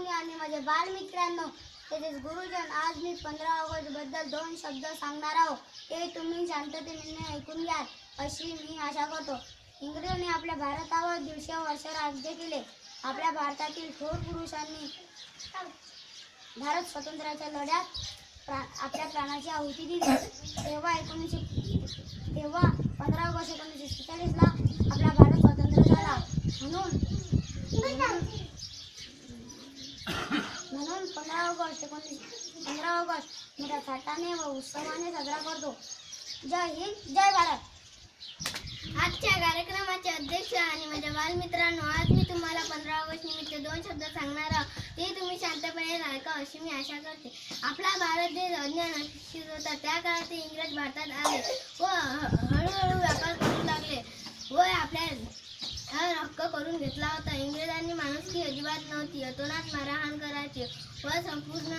मित्रमंडळी आणि माझे बालमित्रांनो तसेच गुरुजन आज मी पंधरा ऑगस्टबद्दल दोन शब्द सांगणार आहोत ते तुम्ही शांततेने ऐकून घ्याल अशी मी आशा करतो. इंग्रजांनी आपल्या भारतावर दिवसेवर्ष वर्ष राज्य केले. आपल्या भारतातील थोर पुरुषांनी भारत स्वातंत्र्याच्या लढ्यात प्रा आपल्या प्राणाची आहुती दिली. तेव्हा एकोणीसशे तेव्हा पंधरा ऑगस्ट एकोणीसशे सत्तेचाळीसला आपला भारत स्वतंत्र झाला. म्हणून म्हणून पंधरा ऑगस्ट एकोणीस पंधरा ऑगस्ट मोठ्या थाटाने व उत्सवाने साजरा करतो जय हिंद जय भारत आजच्या कार्यक्रमाचे अध्यक्ष आणि माझ्या बालमित्रांनो आज मी तुम्हाला पंधरा ऑगस्ट निमित्त दोन शब्द सांगणार आहोत ते तुम्ही शांतपणे ऐका अशी मी आशा करते आपला भारत देश अज्ञान अशिक्षित होता त्या काळात ते इंग्रज भारतात आले व ह- हळूहळू व्यापार करू लागले व आपल्या हर हक्क करून घेतला होता. इंग्रजांनी माणुसकी अजिबात नव्हती. अतोनात मारहाण करायचे व संपूर्ण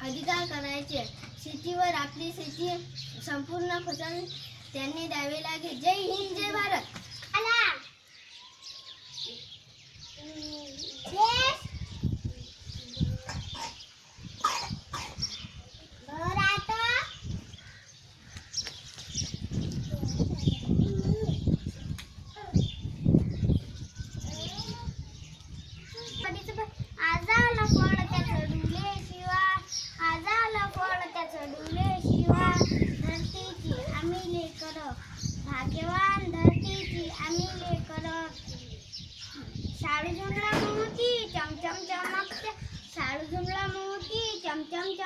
अधिकार करायचे. शेतीवर आपली शेती संपूर्ण फसल त्यांनी द्यावे लागे. जय हिंद.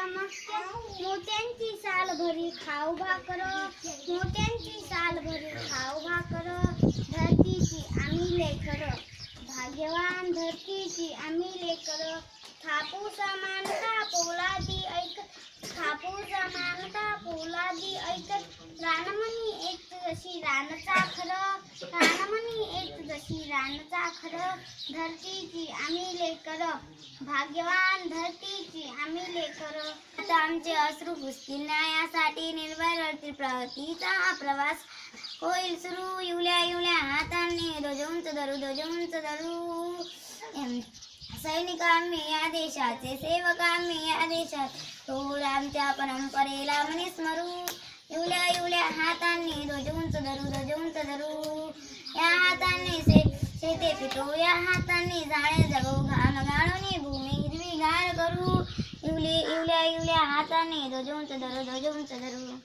मोत्यांची साल भरी खाऊ भाकर. मोत्यांची साल भरी खाऊ भाकर. धरतीची आम्ही लेकर. भाग्यवान धरतीची आम्ही लेकर. थापू समानता पोलादी ऐकत थापू समानता पोलादी ऐकत रानमणी एक जशी रानचा खरं रानमणी रानचा खरं धरतीची आम्ही लेकर. भाग्यवान धरतीची आम्ही लेकर. आता आमचे अश्रू पुसतील न्यायासाठी निर्भय लढतील प्रगतीचा हा प्रवास. होईल सुरू इवल्या इवल्या हातांनी ध्वजउंच धरू ध्वजवंच धरू. सैनिक आम्ही या देशाचे सेवक आम्ही या देशात. थोर आमच्या परंपरेला म्हणे स्मरू. इवल्या इवल्या हातांनी ध्वज धरू ध्वजवंच धरू. या हातांनी डोळ्या हातांनी झाडे जगू घाम भूमी हिरवी गार करू इवली इवल्या इवल्या हाताने ध्वज उंच धरू ध्वज धरू